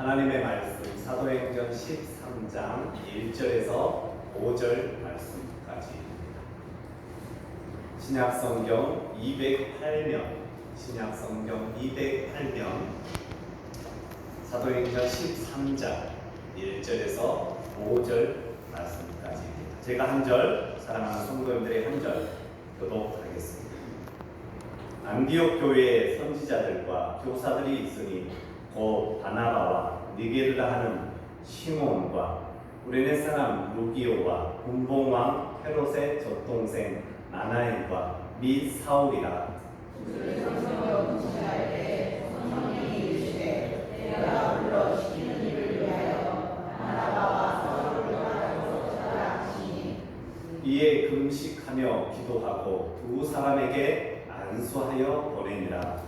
하나님의 말씀 사도행전 13장 1절에서 5절 말씀까지 신약 성경 208면 신약 성경 208면 사도행전 13장 1절에서 5절 말씀까지 제가 한 절 사랑하는 성도님들의 한 절 교독하겠습니다. 안디옥 교회의 선지자들과 교사들이 있으니 곧 바나바와 니게르라 하는 시몬과 우레네 사람 루기오와 분봉왕 헤롯의 젖동생 나나엘과 및 사울이라. 이에 금식하며 기도하고 두 사람에게 안수하여 보내니라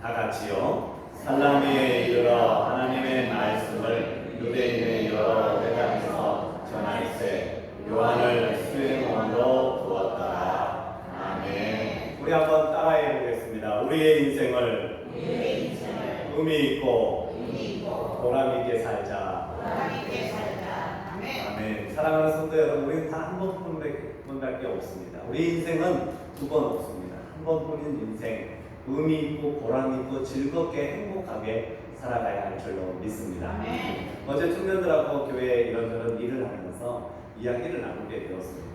다 같이요. 살라미에 이르러 하나님의 말씀을 유대인의 여러 대장에서 전할세 요한을 수행원으로 두었다. 아멘. 우리 한번 따라해 보겠습니다. 우리의 인생을 의미 있고 보람 있게 살자. 아멘. 사랑하는 성도 여러분, 우리는 다 한 번뿐밖에 없습니다. 우리 인생은 두 번 없습니다. 한 번뿐인 인생. 의미 있고 보람 있고 즐겁게 행복하게 살아가야 할 줄로 믿습니다. 어제 청년들하고 교회에 이런저런 일을 하면서 이야기를 나누게 되었습니다.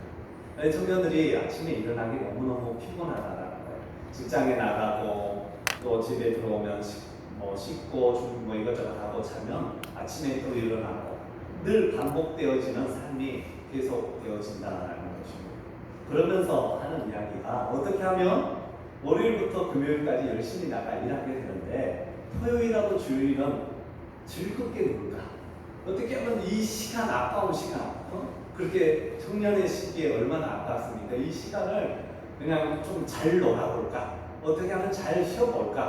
청년들이 아침에 일어나기 너무너무 피곤하다는 거예요. 직장에 나가고 또 집에 들어오면 씻, 뭐 씻고 좀뭐 이것저것 하고 자면 아침에 또 일어나고 늘 반복되어지는 삶이 계속되어진다는 것입니다. 그러면서 하는 이야기가 어떻게 하면 월요일부터 금요일까지 열심히 나가 일하게 되는데 토요일하고 주일은 즐겁게 놀까? 어떻게 하면 이 시간 아까운 시간, 어? 그렇게 청년의 시기에 얼마나 아깝습니까? 이 시간을 그냥 좀 잘 놀아볼까? 어떻게 하면 잘 쉬어볼까?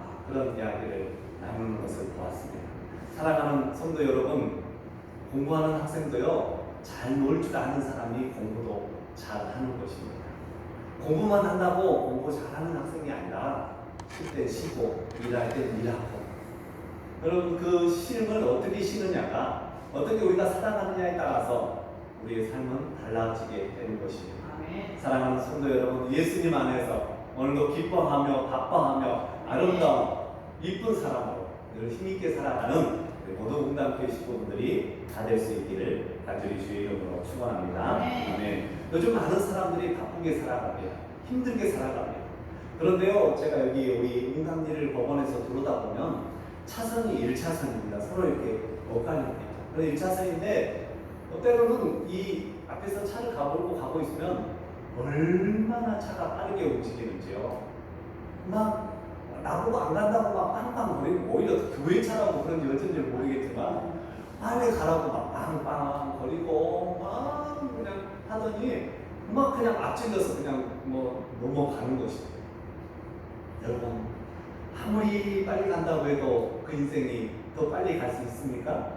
아, 그런 이야기를 나누는 것을 보았습니다. 사랑하는 성도 여러분, 공부하는 학생도요, 잘 놀 줄 아는 사람이 공부도 잘 하는 것입니다. 공부만 한다고 공부 잘하는 학생이 아니라 쉴 때 쉬고 일할 때 일하고 여러분 그 쉼을 어떻게 쉬느냐가 어떻게 우리가 살아가느냐에 따라서 우리의 삶은 달라지게 되는 것입니다. 사랑하는 성도 여러분 예수님 안에서 오늘도 기뻐하며 바빠하며 아름다운 이쁜 사람으로 늘 힘있게 살아가는 모든 응답교회 식구분들이 다 될 수 있기를 간절히 주의 이름으로 축원합니다. 아멘. 요즘 많은 사람들이 바쁘게 살아갑니다. 힘들게 살아갑니다. 그런데요, 제가 여기 우리 인간일을 법원에서 들어다 보면 차선이 1차선입니다. 서로 이렇게 엇갈립니다. 그래서 1차선인데 때로는 이 앞에서 차를 가보고 가고 있으면 얼마나 차가 빠르게 움직이는지요. 막 나보고 안 간다고 막 빵빵 거리고 오히려 교회 차라고 그런지 어쩐지 모르겠지만 빨리 가라고 막 빵빵 거리고 막 그냥 하더니 막 그냥 앞질러서 그냥 뭐 넘어가는 것이죠. 여러분 아무리 빨리 간다고 해도 그 인생이 더 빨리 갈 수 있습니까?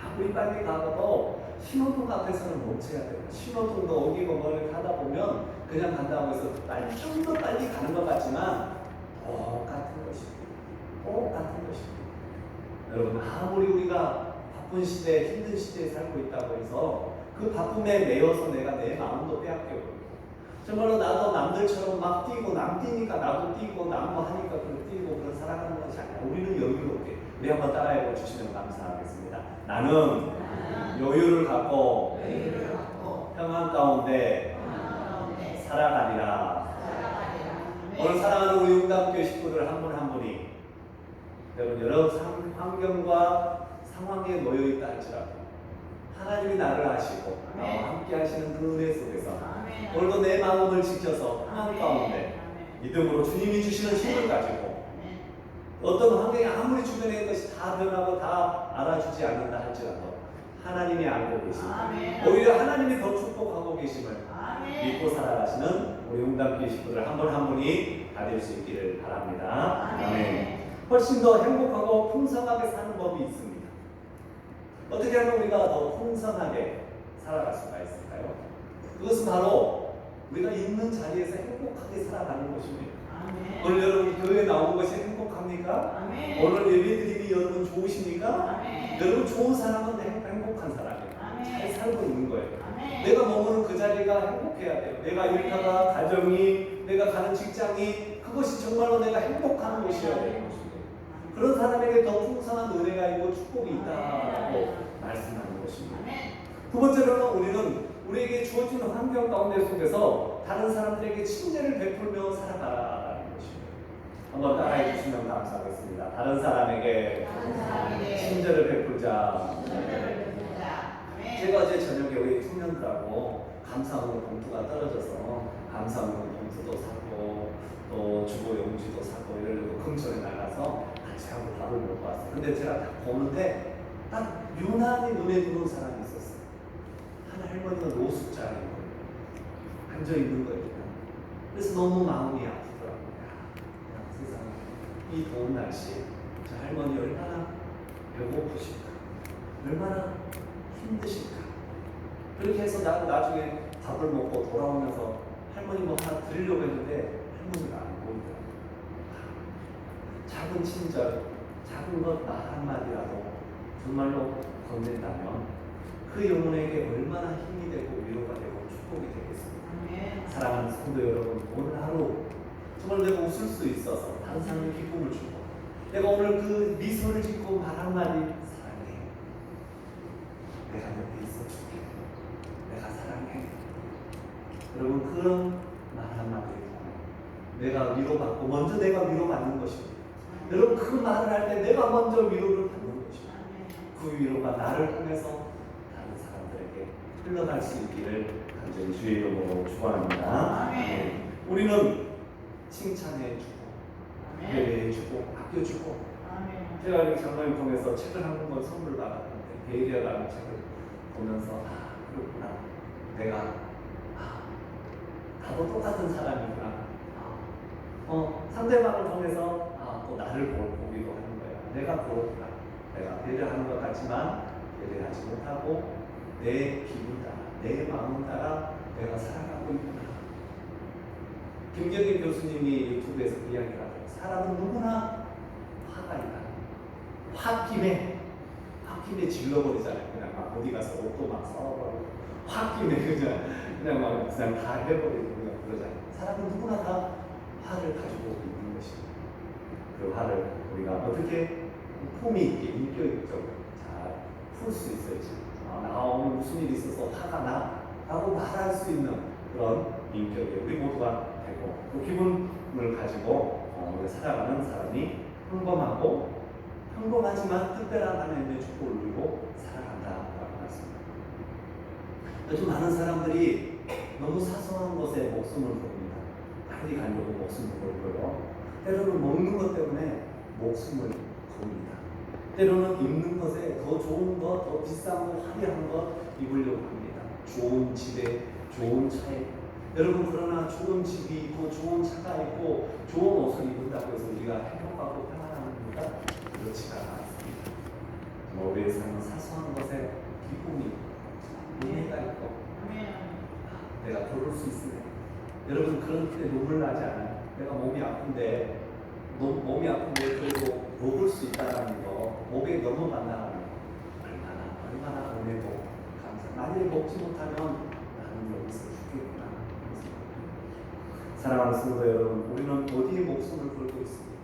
아무리 빨리 가도 신호등 앞에서는 멈춰야 돼요. 신호등도 어기고 뭘 가다 보면 그냥 간다고 해서 빨리 좀 더 빨리 가는 것 같지만 똑같은 것입니다. 똑같은 것입니다. 여러분 아무리 우리가 바쁜 시대, 힘든 시대에 살고 있다고 해서 그 바쁨에 매여서 내가 내 마음도 빼앗겨요. 정말로 나도 남들처럼 막 뛰고 남 뛰니까 나도 뛰고 남뭐 하니까 그런 뛰고 그런 살아가는 것이 아니라 우리는 여유롭게 우리 한번 따라해 주시면 감사하겠습니다. 나는 여유를 갖고 평안 가운데 살아가리라. 오늘 사랑하는 우리 응답교회 식구들 한 분한 분이 여러분 여러 상- 환경과 상황에 놓여 있다 할지라도 하나님이 나를 아시고 나와 함께 하시는 그 은혜 속에서 오늘도 내 마음을 지켜서 평안 가운데 믿음으로 주님이 주시는 힘을 가지고 어떤 환경이 아무리 주변에 있는 것이 다 변하고 다 알아주지 않는다 할지라도 하나님이 알고 계십니다. 오히려 하나님이 더 축복하고 계심을 믿고 살아가시는 우리 응답기 식구들 한 분 한 분이 다 될 수 있기를 바랍니다. 아멘. 훨씬 더 행복하고 풍성하게 사는 법이 있습니다. 어떻게 하면 우리가 더 풍성하게 살아갈 수가 있을까요? 그것은 바로 우리가 있는 자리에서 행복하게 살아가는 것입니다. 아멘. 오늘 여러분 교회 나오는 것이 행복합니까? 아멘. 오늘 예배드림이 여러분 좋으십니까? 아멘. 여러분 좋은 사람은 행- 행복한 사람이에요. 잘 아멘. 살고 있는 거예요. 아멘. 내가 머무는 그 자리가 행복해야 돼요. 내가 일터가 가정이 내가 가는 직장이 그것이 정말로 내가 행복한 곳이어야 것이고 그런 사람에게 더 풍성한 은혜가 있고 축복이 있다고 말씀하는 것입니다. 두 번째로는 우리는 우리에게 주어진 환경 가운데 속에서 다른 사람들에게 친절을 베풀며 살아가라는 것입니다. 한번 따라해 주시면 감사하겠습니다. 다른 사람에게 친절을 베풀자. 제가 어제 저녁에 우리 청년들하고 감사원의 봉투가 떨어져서 감사원의 봉투도 사고 또 주고 용지도 사고 이러려고 근처에 나가서 같이 하고 밥을 먹고 왔어요. 근데 제가 딱 보는데 딱 유난히 눈에 들어온 사람이 있었어요. 한 할머니가 노숙자인 거예요. 앉아 있는 거예요. 그래서 너무 마음이 아프더라고요. 세상에 이 더운 날씨에 저 할머니 얼마나 배고프실까, 얼마나 힘드실까. 그렇게 해서 나는 나중에 밥을 먹고 돌아오면서 할머니 뭐 하나 드리려고 했는데 할머니가. 작은 친절, 작은 것말 한마디라도 정말로 건넨다면 그 영혼에게 얼마나 힘이 되고 위로가 되고 축복이 되겠습니까? 아멘. 사랑하는 성도 여러분, 오늘 하루 정말 내가 웃을 수 있어서 다른 사람에게 기쁨을 주고 내가 오늘 그 미소를 짓고 말 한마디 사랑해. 내가 옆에 있어줄게. 내가 사랑해. 여러분 그런 말 한마디를 내가 위로받고 먼저 내가 위로받는 것입니다. 여러분 그 말을 할 때 내가 먼저 위로를 받는. 아멘. 그 위로가 나를 통해서 다른 사람들에게 흘러갈 수 있기를 간절히 주의 이름으로 축원합니다. 네. 우리는 칭찬해 주고 아멘. 배려해 주고 아껴 주고 아멘. 제가 이렇게 장로님 통해서 책을 한 권 선물 받았는데 베이리아라는 책을 보면서 아 그렇구나 내가 아 나도 똑같은 사람이구나 아, 어 상대방을 통해서 아 또 나를 보- 보기도 하는 거야 내가 그렇구나 내가 배려하는 것 같지만 배려하지 못하고 내 기분 따라 내 마음 따라 내가 살아가고 있구나 김경일 교수님이 유튜브에서 그 이야기를 하죠 사람은 누구나 화가 있다 홧김에 홧김에 질러버리잖아요. 그냥 막 어디 가서 옷도 막 썰어버리고 홧김에 그냥 그냥 막 그냥 다 해버리고 그냥 그러잖아요. 사람은 누구나 다 화를 가지고 있는 것입니다. 그 화를 우리가 어떻게 품위 있게 인격적으로 잘 풀 수 있을지 아, 나 오늘 무슨 일이 있어서 화가 나 라고 말할 수 있는 그런 인격이 우리 모두가 되고 그 기분을 가지고 어, 우리가 살아가는 사람이 평범하고 평범하지만 특별한 하나님의 축복을 누리고 살아간다라고 말씀합니다. 요즘 많은 사람들이 너무 사소한 것에 목숨을 겁니다. 빨리 가려고 목숨을 걸고요. 때로는 먹는 것 때문에 목숨을 겁니다. 때로는 입는 것에 더 좋은 것, 더 비싼 것, 화려한 것 입으려고 합니다. 좋은 집에, 좋은 차에. 여러분 그러나 좋은 집이 있고 좋은 차가 있고 좋은 옷을 입는다고 해서 우리가 행복하고 평안합니까? 그렇지가 않습니다. 우리의 삶은 사소한 것에 기쁨이 있고 은혜가 있고 내가 걸을 수 있으네. 여러분 그런 때 눈물 나지 않아요? 내가 몸이 아픈데 노- 몸이 아픈데 그래도 먹을 수 있다는 거 목에 넘어간다는 거 얼마나 얼마나 은혜도 감사. 만약에 먹지 못하면 나는 여기서 죽겠구나. 사랑하는 성도 여러분, 우리는 어디에 목숨을 걸고 있습니까?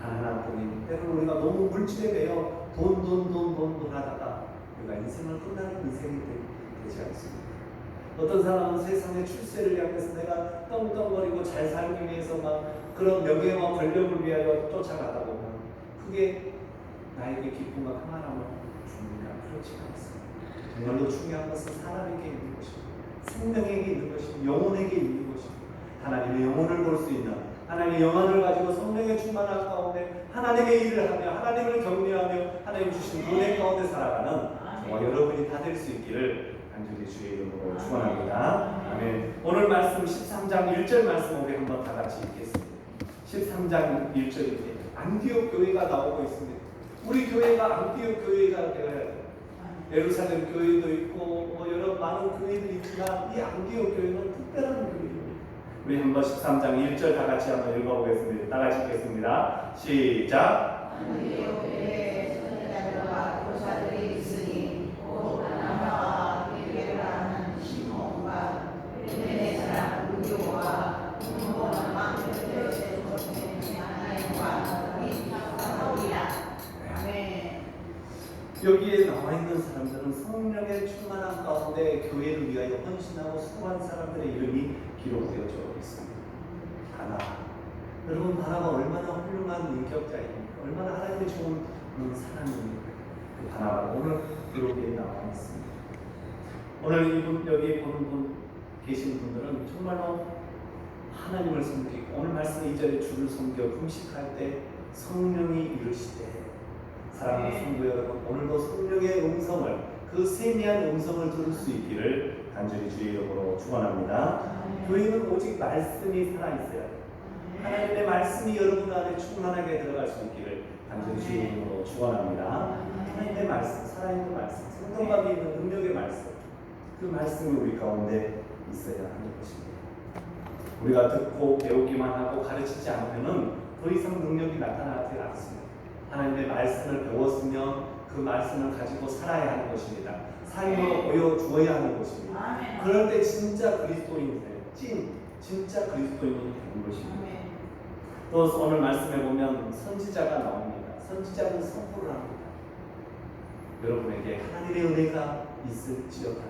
하나뿐인 때로는 우리가 너무 물질에 매여 돈, 돈, 돈, 돈, 돈 하다가 우리가 인생을 끝나는 인생이 되- 되지 않습니까? 어떤 사람은 세상의 출세를 향해서 내가 떵떵거리고 잘 살기 위해서 막 그런 명예와 권력을 위하여 쫓아가다 보면 그게 나에게 기쁨과 평안함을 줍니까? 그렇지 않습니다. 정말로 중요한 것은 사람에게 있는 것입니다. 생명에게 있는 것입니다. 영혼에게 있는 것입니다. 하나님의 영혼을 볼 수 있는 하나님의 영혼을 가지고 성령의 충만한 가운데 하나님의 일을 하며 하나님을 격려하며 하나님 주신 은혜 가운데 살아가는 정말 여러분이 다 될 수 있기를 간절히 주의 이름으로 축원합니다. 아멘. 오늘 말씀 13장 1절 말씀 우리 한번 다 같이 읽겠습니다. 13장 1절입니다. 안디옥 교회가 나오고 있습니다. 우리 교회가 안디옥 교회가 되어야 돼요. 예루살렘 교회도 있고 뭐 여러 많은 교회들이 있지만 이 안디옥 교회는 특별한 교회입니다. 우리 한번 13장 1절 다 같이 한번 읽어보겠습니다. 다 같이 읽겠습니다. 시작. 안디옥에 선지자들과 교사들이 있으니 곧 바나바와 빌게를 하는 시몬과 베네 사람 루디오와 문고는 망대표에 속된 아나님과 이사오이라 아멘 여기에 나와 있는 사람들은 성령의 충만한 가운데 교회를 위하여 헌신하고 수고한 사람들의 이름이 기록되어져 있습니다. 바나 여러분 바나가 얼마나 훌륭한 인격자입니까? 얼마나 하나님의 좋은 사람입니까? 그 바나가 오늘 기록에 나와 있습니다. 오늘 이분 여기 보는 분 계신 분들은 정말로 하나님을 섬기고 오늘 말씀 2절에 주를 섬겨 금식할 때 성령이 이르시되 사랑하는 네. 성도 여러분 오늘도 성령의 음성을 그 세미한 음성을 들을 수 있기를 간절히 주의 이름으로 축원합니다. 교회는 오직 말씀이 살아 있어야 돼요. 하나님의 말씀이 여러분 안에 충만하게 들어갈 수 있기를 간절히 주의 이름으로 축원합니다. 하나님의 말씀, 살아있는 말씀, 생동감이 있는 능력의 말씀, 그 말씀이 우리 가운데 있어야 하는 것입니다. 우리가 듣고 배우기만 하고 가르치지 않으면은 더 이상 능력이 나타나지 않습니다. 하나님의 말씀을 배웠으면 그 말씀을 가지고 살아야 하는 것입니다. 삶으로 보여주어야 하는 것입니다. 아멘 그럴 때 진짜 그리스도인이 돼요. 찐, 진짜 그리스도인이 되는 것입니다. 아멘 또 오늘 말씀에 보면 선지자가 나옵니다. 선지자는 선포를 합니다. 여러분에게 하나님의 은혜가 있을지어다.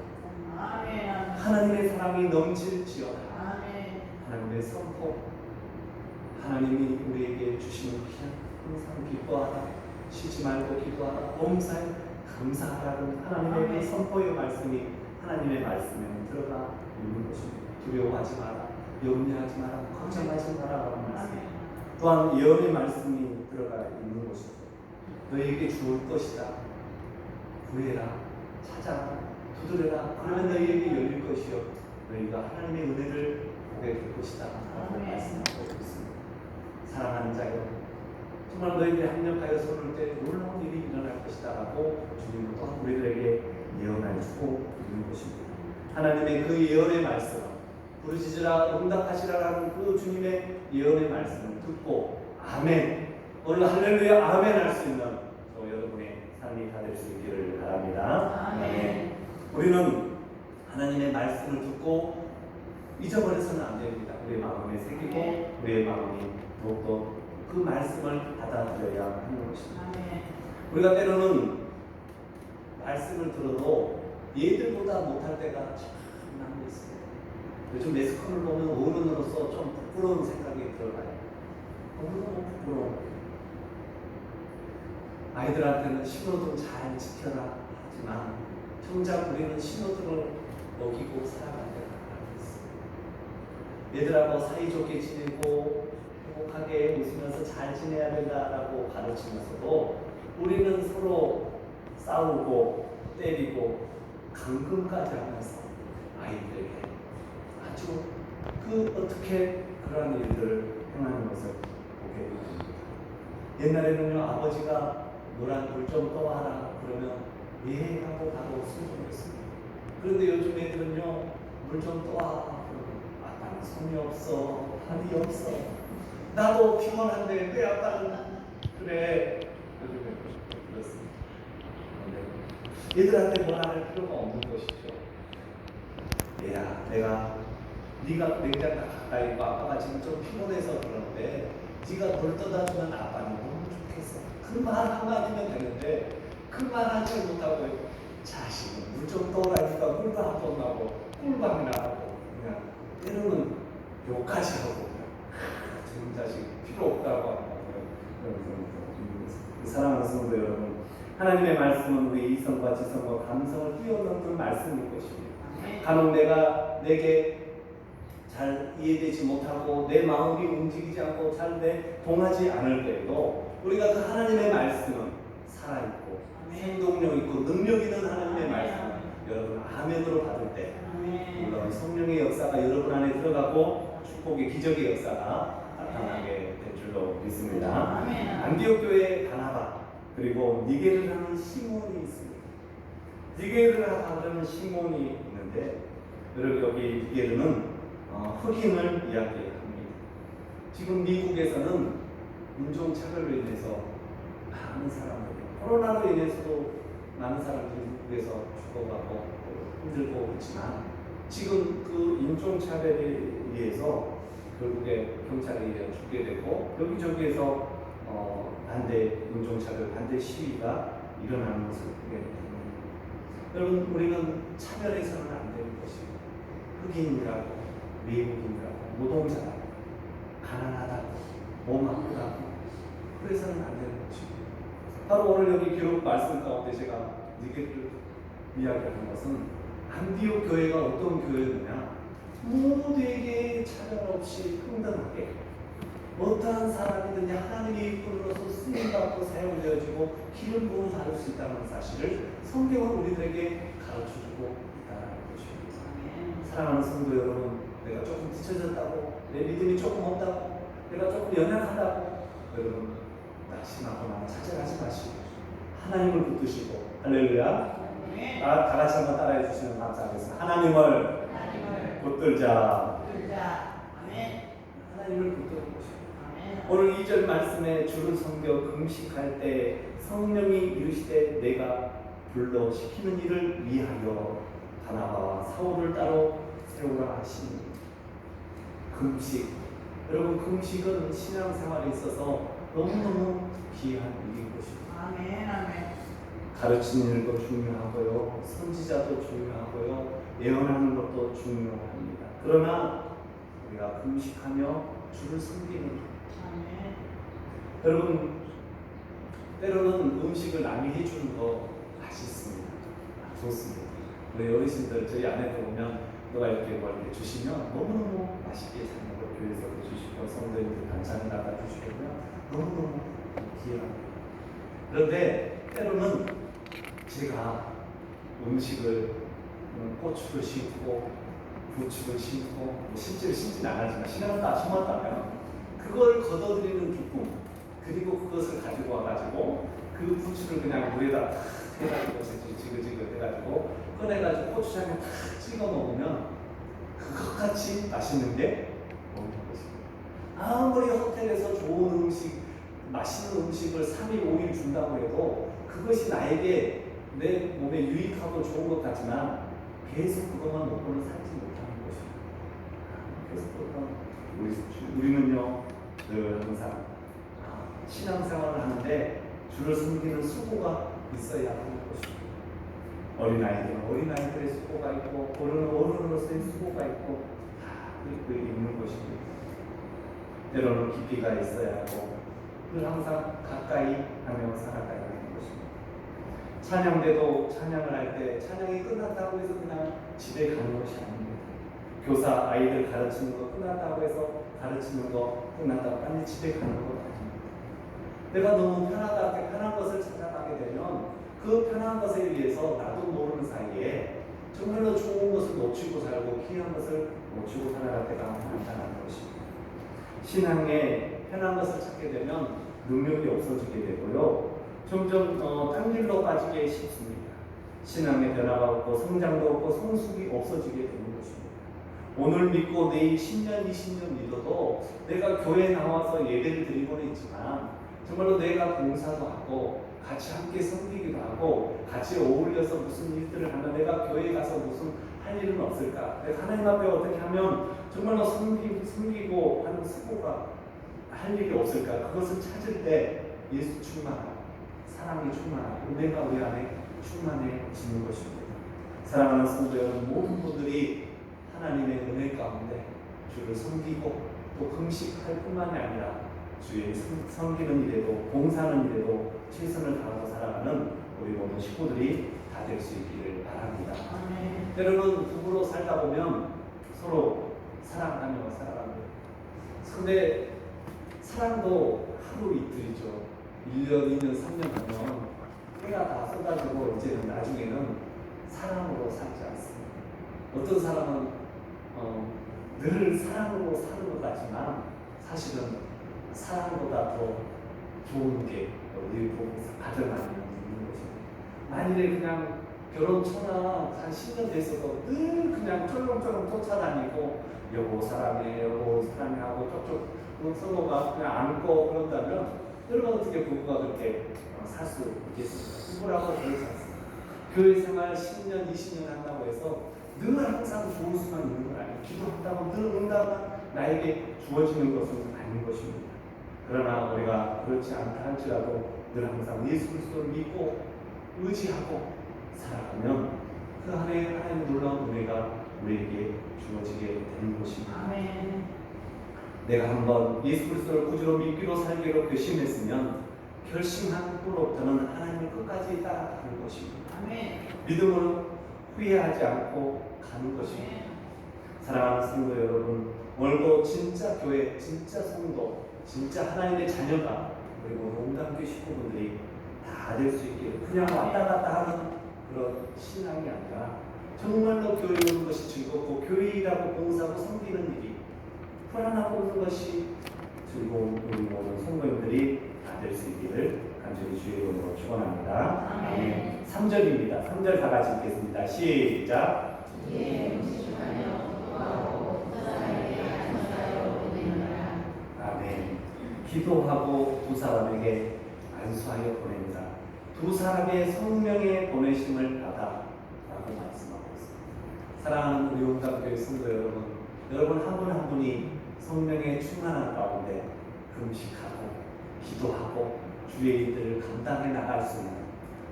아멘 하나님의 사랑이 넘칠지어다. 아멘 하나님의 선포. 하나님이 우리에게 주시는 그냥 항상 기뻐하라. 쉬지 말고 기도하라. 감사하라는 하나님의 그 아멘. 선포의 말씀이 하나님의 말씀에 들어가 있는 것입니다. 두려워하지 마라. 염려하지 마라. 걱정하지 마라라는 말씀. 또한 예언의 말씀이 들어가 있는 것이죠. 너에게 주을 것이다. 구해라, 찾아라, 두드려라. 그러면 너희에게 열릴 것이요. 너희가 하나님의 은혜를 보게 될 것이다. 라고 아멘. 말씀하고 있습니다. 사랑하는 자여, 정말 너희들이 합력하여 서를 때 놀라운 일이 일어날 것이다. 라고 주님은 또한 우리들에게 예언해 주고 있는 것입니다. 하나님의 그 예언의 말씀, 부르짖으라 응답하시라라는 그 주님의 예언의 말씀을 듣고 아멘 오늘 할렐루야 아멘 할 수 있는 저 여러분의 삶이 다 될 수 있기를 바랍니다. 아멘 우리는 하나님의 말씀을 듣고 잊어버려서는 안 됩니다. 우리의 마음에 새기고 네. 우리의 마음이 더욱더 그 말씀을 받아들여야 하는 것입니다. 우리가 때로는 말씀을 들어도 얘들보다 못할 때가 참 많이 있습니다. 요즘 매스컴을 보면 어른으로서 좀 부끄러운 생각이 들어가요. 너무너무 부끄러운 거예요. 아이들한테는 신호등 잘 지켜라 하지만 정작 우리는 신호등을 살아갈 때가 많이 있습니다. 얘들하고 사이좋게 지내고 행복하게 웃으면서 잘 지내야 된다라고 가르치면서도 우리는 서로 싸우고 때리고 감금까지 하면서 아이들에게 아주 그 어떻게 그러한 일들을 행하는 것을 보게 됩니다. 옛날에는요 아버지가 노란 물좀 떠와라 그러면 예 하고 바로 순종했습니다. 그런데 요즘 애들은요 물 좀 떠와 그러면 아빠는 손이 없어 발이 없어 나도 피곤한데 왜 아빠는 그래 요즘에 그렇습니다. 그런데 얘들한테 뭐라 할 필요가 없는 것이죠. 얘야, 내가 네가 냉장고 가까이 와 아빠가 지금 좀 피곤해서 그러는데 네가 물 떠다 주면 아빠는 너무 좋겠어. 그 말 한마디면 되는데 그 말 하지 못하고 자식은 물좀 떠오라니까 물도 한번 나고 꿀밤이나 하고 그냥 때로는 욕까지 하고 지금 자식 필요 없다고 하고 그런 사랑하는 성도 여러분 하나님의 말씀은 우리 이성과 지성과 감성을 뛰어넘는 말씀일 것입니다. 간혹 내가 내게 잘 이해되지 못하고 내 마음이 움직이지 않고 잘 내 동하지 않을 때에도 우리가 그 하나님의 말씀은 살아있고. 생동력 있고 능력 있는 하나님의. 말씀을 여러분 아멘으로 받을 때 물론 성령의 역사가 여러분 안에 들어가고 축복의 기적의 역사가 나타나게 될 줄로 믿습니다. 안디옥 교회에 바나바 그리고 니게를 하는 시몬이 있습니다. 니게르를 하는 시몬이 있는데 여러분 여기 니게르는 어, 흑인을 이야기합니다. 지금 미국에서는 인종 차별로 인해서 많은 사람들이 코로나로 인해서도 많은 사람들이 미국에서 죽어가고 힘들고 있지만 지금 그 인종 차별에 의해서 결국에 경찰에 의해 죽게 되고 여기저기에서 어, 반대 인종 차별 반대 시위가 일어나는 것을 보게 됩니다. 여러분 우리는 차별해서는 안 되는 것입니다. 흑인이라고 외국인이라고 노동자라고 가난하다고 몸 아프다고 그래서는 안 되는 것입니다. 바로 오늘 여기 기록 말씀 가운데 제가 니게를 이야기하는 것은 안디옥 교회가 어떤 교회느냐 모두에게 차별 없이 평등하게 어떠한 사람이든지 하나님의 일꾼으로서 쓰임받고 사용되어지고 기름 부음 받을 수 있다는 사실을 성경은 우리들에게 가르쳐주고 있다는 것입니다. 사랑하는 성도 여러분, 내가 조금 뒤쳐졌다고, 내 믿음이 조금 없다고, 내가 조금 연약하다고, 여러분 낙심하거나 좌절하지 마시고 하나님을 붙드시고 할렐루야. 아멘. 다, 다 같이 한번 따라해 주시면 감사하겠습니다. 하나님을 하나님을 붙들자. 붙들자. 아멘. 하나님을. 아멘. 오늘 2절 말씀에 주를 섬겨 금식할 때 성령이 이르시되 내가 불러 시키는 일을 위하여 바나바와 사울을 따로 세우라 하시니 금식 여러분 금식은 신앙생활에 있어서 너무너무 귀한 일인 것입니다. 아멘. 아멘. 가르치는 일도 중요하고요 선지자도 중요하고요 예언하는 것도 중요합니다. 그러나 우리가 금식하며 주를 섬기는. 여러분 때로는 음식을 남이 해주는 거 맛있습니다. 아, 좋습니다. 우리 어르신들 저희 아내들 보면 누가 이렇게 뭐 이렇게 주시면 너무너무 맛있게 잘 먹어 교회에서도 주시고 성도님들 반찬을 나가 주시고요 너무너무 귀합니다. 그런데 때로는 제가 음식을 음, 고추를 심고 부추를 심고 뭐 실제로 심지는 않았지만 신앙을 다 심었다면 그걸 걷어들이는 기쁨 그리고 그것을 가지고 와가지고 그 부추를 그냥 물에다 탁 해가지고 지그지그 해가지고 꺼내가지고 고추장에 탁 찍어 먹으면 그것같이 맛있는 게 없는 것입니다. 아무리 호텔에서 좋은 음식, 맛있는 음식을 3일, 5일 준다고 해도 그것이 나에게 내 몸에 유익하고 좋은 것 같지만 계속 그것만 먹고는 살지 못하는 것입니다. 그래서 또 우리, 우리는요, 늘 항상 아, 신앙생활을 하는데 주를 섬기는 수고가 있어야 하는 것입니다. 어린아이들은 어린아이들의 수고가 있고 어른, 어른으로서의 수고가 있고 다그 있는 것입니다. 때로는 깊이가 있어야 하고 늘 항상 가까이 하며 살아가야 하는 것입니다. 찬양대도 찬양을 할 때 찬양이 끝났다고 해서 그냥 집에 가는 것이 아닙니다. 교사 아이들 가르치는 거 끝났다고 해서 가르치는 거 끝났다고 빨리 집에 가는 것 아닙니다. 내가 너무 편하다, 편한 것을 찾아가게 되면 그 편한 것에 의해서 나도 모르는 사이에 정말로 좋은 것을 놓치고 살고 귀한 것을 놓치고 살아갈 때가 많다는 것입니다. 신앙에 편한 것을 찾게 되면 능력이 없어지게 되고요. 점점 어, 딴 길로 빠지게 쉽습니다. 신앙의 변화가 없고 성장도 없고 성숙이 없어지게 되는 것입니다. 오늘 믿고 내일 10년, 20년 믿어도 내가 교회에 나와서 예배를 드리고는 있지만 정말로 내가 봉사도 하고 같이 함께 섬기기도 하고 같이 어울려서 무슨 일들을 하면 내가 교회에 가서 무슨 할 일은 없을까? 내가 하나님 앞에 어떻게 하면 정말로 섬기, 섬기고 하는 수고가 할 일이 없을까? 그것을 찾을 때 예수 충만하고 사랑이 충만하고 은혜가 우리 안에 충만해지는 것입니다. 사랑하는 성도 여러분 모든 분들이 하나님의 은혜 가운데 주를 섬기고 또 금식할 뿐만이 아니라 주의 섬- 섬기는 일에도 봉사하는 일에도 최선을 다하고 살아가는 우리 모든 식구들이 다 될 수 있기를 바랍니다. 아멘. 때로는 부부로 살다 보면 서로 사랑하며 살아갑니다. 근데 사랑도 하루 이틀이죠. 1년, 2년, 3년 하면 해가 다 쏟아지고 이제는 나중에는 사랑으로 살지 않습니다. 어떤 사람은 어, 늘 사랑으로 사는 것 같지만 사실은 사랑보다 더 좋은 게 우리 부부 가정 안에 있는 것입니다. 만일에 그냥 결혼처나 한 10년 됐어도 늘 그냥 쫄렁쫄렁 쫓아다니고 여보 사랑해 여보 사랑해 하고 쪽쪽 그 서로가 그냥 안고 그런다면 여러분 어떻게 부부가 그렇게 어, 살수 있겠습니까? 부부라고 그러지 않습니다. 교회 생활 10년 20년 한다고 해서 늘 항상 좋을 수만 있는 건 아니에요. 기도한다고 늘 응답만 나에게 주어지는 것은 아닌 것입니다. 그러나 우리가 그렇지 않다 할지라도 늘 항상 예수 그리스도를 믿고 의지하고 살아가면 그 안에 하나님의 놀라운 은혜가 우리에게 주어지게 되는 것입니다. 아멘. 내가 한번 예수 그리스도를 구주로 믿기로 살기로 결심했으면 결심한 후로부터는 하나님을 끝까지 따라가는 것입니다. 아멘. 믿음으로 후회하지 않고 가는 것입니다. 사랑하는 성도 여러분, 오늘도 진짜 교회, 진짜 성도, 진짜 하나님의 자녀가 그리고 농담교 식구분들이 다 될 수 있기를 그냥 왔다 갔다 하는 그런 신앙이 아니라 정말로 교회 오는 것이 즐겁고 교회라고 봉사하고 섬기는 일이 불안하고 오는 것이 즐거운 우리 모든 성도님들이 다 될 수 있기를 간절히 주의 이름으로 축원합니다. 아멘. 3절입니다. 3절 다 같이 읽겠습니다. 시작. 아멘. 기도하고 두 사람에게 안수하여 보냅니다. 두 사람의 성령의 보내심을 받아 라고 말씀하고 있습니다. 사랑하는 우리 용담교회 성도 여러분, 여러분 한 분 한 분이 성령의 충만한 가운데 금식하고 기도하고 주의 일들을 감당해 나갈 수 있는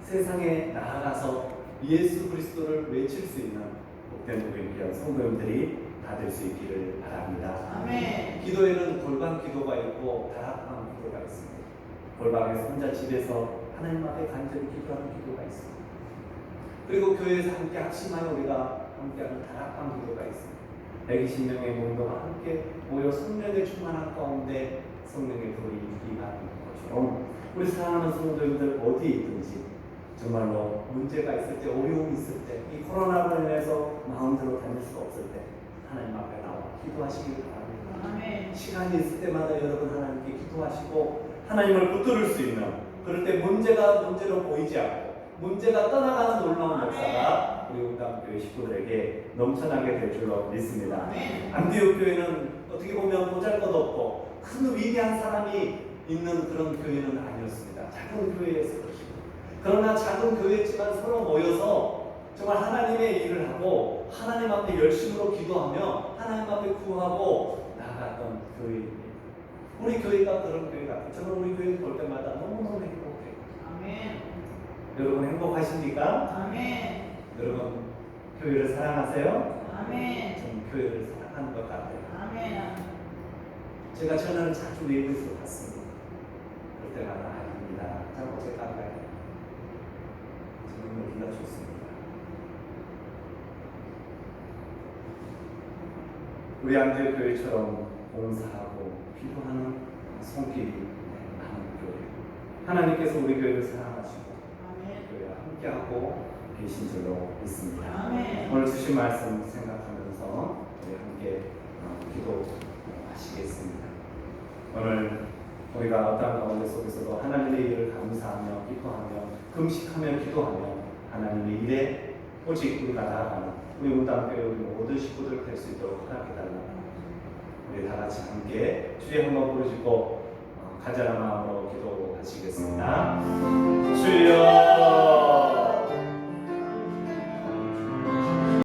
세상에 나아가서 예수 그리스도를 외칠 수 있는 복된 우리 귀한 성도님들이 다 될 수 있기를 바랍니다. 아멘. 기도에는 골방 기도가 있고 다락방 기도가 있습니다. 골방에서 혼자 집에서 하나님 앞에 간절히 기도하는 기도가 있습니다. 그리고 교회에서 함께 합심하여 우리가 함께하는 다락방 기도가 있습니다. 120명의 몸도가 함께 모여 성령의 충만한 가운데 성령의 불이 임하는 것처럼 우리 사랑하는 성도님들 어디에 있든지 정말로 문제가 있을 때 어려움이 있을 때 이 코로나로 인해서 마음대로 다닐 수 없을 때 하나님 앞에 나와 기도하시길 바랍니다. 아멘. 시간이 있을 때마다 여러분 하나님께 기도하시고 하나님을 붙들을 수 있는 그럴 때 문제가 문제로 보이지 않고 문제가 떠나가는 놀라운 역사가 우리 웅담교회 식구들에게 넘쳐나게 될 줄로 믿습니다. 안디옥 교회는 어떻게 보면 보잘것없고 큰 위대한 사람이 있는 그런 교회는 아니었습니다. 작은 교회에서. 그러나 작은 교회지만 서로 모여서 정말 하나님의 일을 하고 하나님 앞에 열심으로 기도하며 하나님 앞에 구하고 나아갔던 교회입니다. 우리 교회가 그런 교회 같아요. 저는 우리 교회 볼 때마다 너무너무 행복해요. 아멘. 여러분 행복하십니까? 아멘. 여러분 교회를 사랑하세요? 아멘. 저는 교회를 사랑하는 것 같아요. 아멘. 제가 전화를 자주 외부에서 받습니다. 때마다 아닙니다. 자꾸 제가 가요. 저는 여기가 좋습니다. 우리 안디옥 교회처럼 봉사하고 기도하는 손길이 많은 교회. 하나님께서 우리 교회를 사랑하시고. 교회와 함께하고 계신 줄로 믿습니다. 아멘. 오늘 주신 말씀 생각하면서 우리 함께 어, 기도하시겠습니다. 오늘 우리가 어떠한 가운데 속에서도 하나님의 일을 감사하며 기도하며 금식하며 기도하며 하나님의 일에 오직 우리가 나아가는 우리 무당교회 우리 모든 식구들 될 수 있도록 허락해달라. 우리 다 같이 함께 주의 한번 부르시고 어, 간절한 마음으로 기도하시겠습니다. 주여